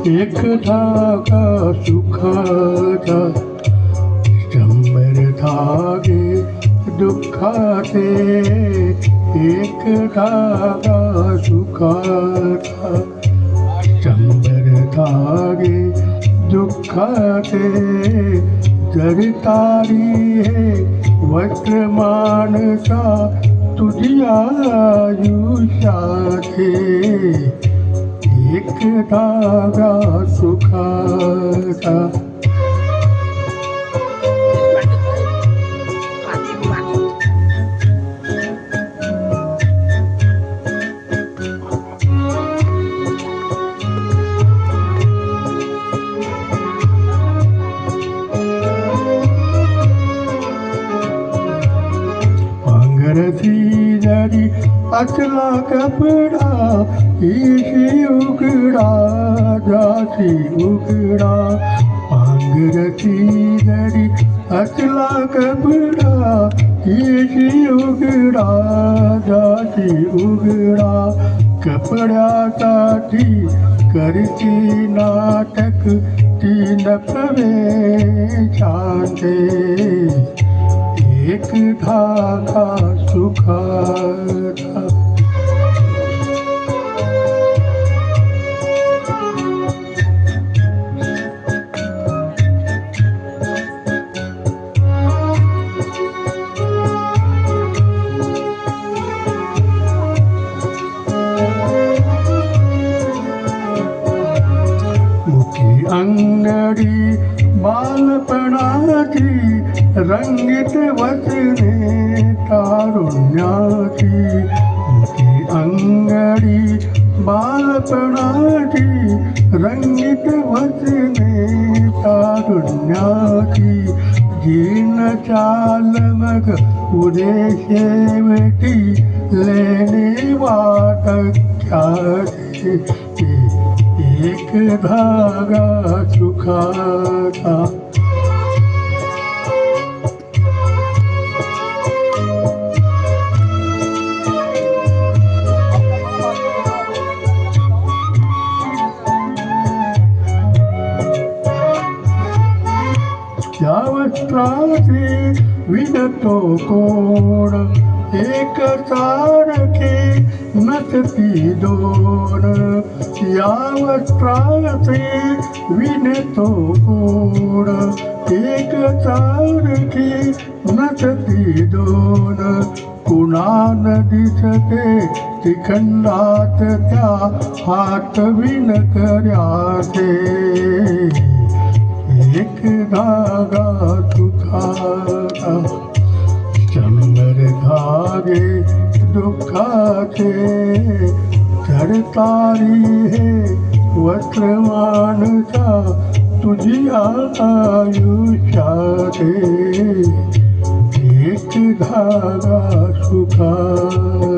था सुखा शर धागे दुखे एक था सुखा धागे दुखे दरता वर्तमान सा तयुषा एक धागा सुखाचा पांघरती जरी असला कपडा इशी उघडा जाती उघडा पांघरती जरी असला कपडा इशी उघडा जाती उघडा कपड्यासाठी करती नाटक 길다가 수가다 안 내리 बालपणाची रंगीत वचने तारुण्याची मुखी अंगडी बाल बालपणाची रंगीत वचने तारुण्याची जीन चाल मग उदे शेवटी लेणे वाट ख्याती 그바가 축하다. 야와스트라지 위다 토코라 एक सारखे नसती दोन या वस्त्राचे विणतो कोण एक सारखे नसती दोन कुणान दिसते तिखंडात त्या हात विण कर्याचे। एक धागा धरता तुझी आयुषा दे एक धागा सुखा